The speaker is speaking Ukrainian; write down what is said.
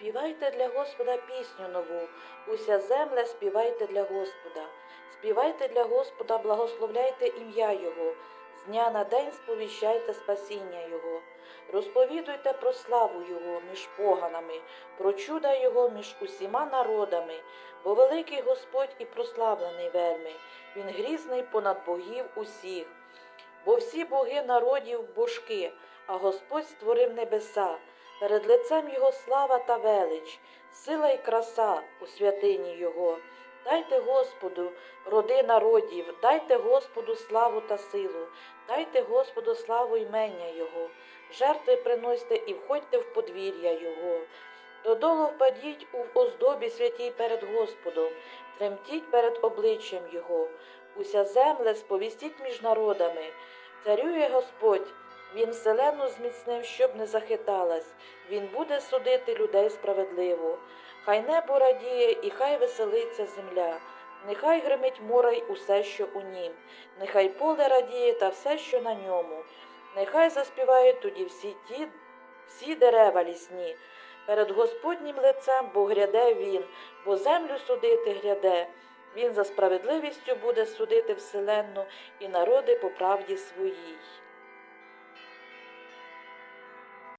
Співайте для Господа пісню нову, уся земля співайте для Господа. Співайте для Господа, благословляйте ім'я Його, з дня на день сповіщайте спасіння Його. Розповідуйте про славу Його між поганами, про чуда Його між усіма народами, бо великий Господь і прославлений вельми, Він грізний понад богів усіх. Бо всі боги народів божки, а Господь створив небеса, перед лицем Його слава та велич, сила й краса у святині Його. Дайте Господу, роди народів, дайте Господу славу та силу, дайте Господу славу імення Його, жертви приносьте і входьте в подвір'я Його. Додолу впадіть у оздобі святій перед Господом, тремтіть перед обличчям Його, уся земля сповістіть між народами. Царює Господь, Він вселену зміцнив, щоб не захиталась, Він буде судити людей справедливо. Хай небо радіє і хай веселиться земля, нехай гримить море й усе, що у нім, нехай поле радіє та все, що на ньому, нехай заспівають тоді всі ті, всі дерева лісні. Перед Господнім лицем, бо гряде він, бо землю судити гряде. Він за справедливістю буде судити вселенну і народи по правді своїй.